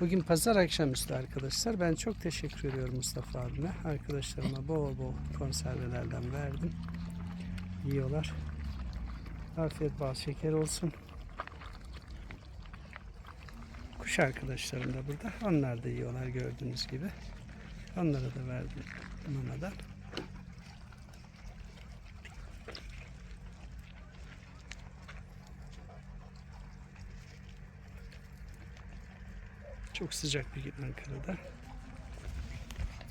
Bugün pazar akşamüstü arkadaşlar. Ben çok teşekkür ediyorum Mustafa abime. Arkadaşlarıma bol bol konservelerden verdim. Yiyorlar. Afiyet bal şeker olsun. Kuş arkadaşlarım da burada. Onlar da yiyorlar gördüğünüz gibi. Onlara da verdim mamadan. Çok sıcak bir gün Ankara'da.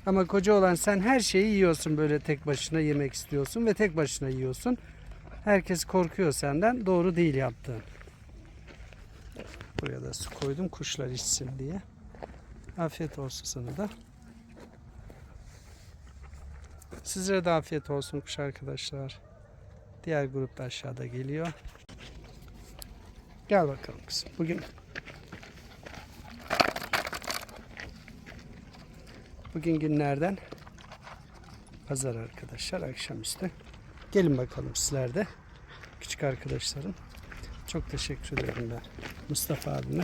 Ama koca olan sen her şeyi yiyorsun böyle tek başına yemek istiyorsun ve tek başına yiyorsun. Herkes korkuyor senden. Doğru değil yaptığın. Buraya da su koydum kuşlar içsin diye. Afiyet olsun sana da. Sizlere de afiyet olsun kuş arkadaşlar. Diğer grup da aşağıda geliyor. Gel bakalım kızım. Bugün Bugün günlerden pazar arkadaşlar akşamüstü. Gelin bakalım sizler de. Küçük arkadaşlarım. Çok teşekkür ederim ben Mustafa abime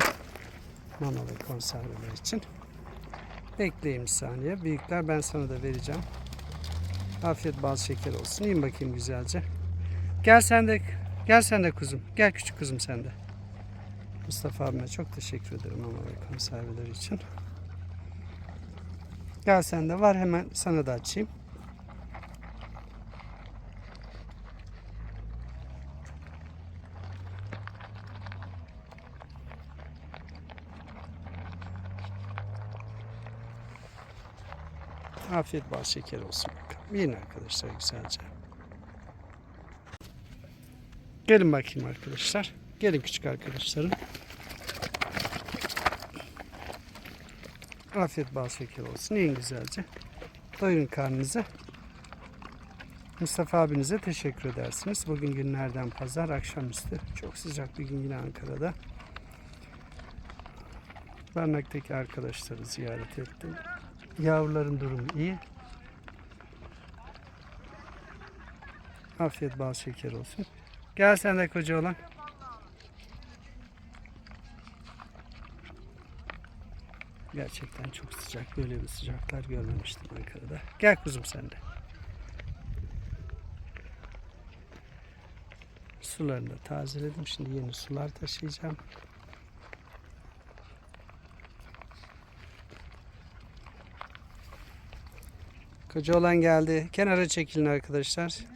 mama ve konserveler için. Bekleyin bir saniye. Büyükler ben sana da vereceğim. Afiyet bal şeker olsun. Yiyin bakayım güzelce. Gel sen de gel sen de kuzum. Gel küçük kuzum sen de. Mustafa abime çok teşekkür ederim mama ve konserveler için. Gel sen de var hemen sana da açayım. Afiyet bal şeker olsun bakalım. Yiyin arkadaşlar güzelce. Gelin bakayım arkadaşlar. Gelin küçük arkadaşlarım. Afiyet bal şeker olsun. Yiyin güzelce. Doyurun karnınızı. Mustafa abinize teşekkür edersiniz. Bugün günlerden pazar akşamüstü. Çok sıcak bir gün yine Ankara'da. Barnak'taki arkadaşları ziyaret ettim. Yavruların durumu iyi. Afiyet bal şeker olsun. Gel sen de koca olan. Gerçekten çok sıcak. Böyle bir sıcaklar görmemiştim Ankara'da. Gel kuzum sen de. Sularını da tazeledim. Şimdi yeni sular taşıyacağım. Koca olan geldi. Kenara çekilin arkadaşlar.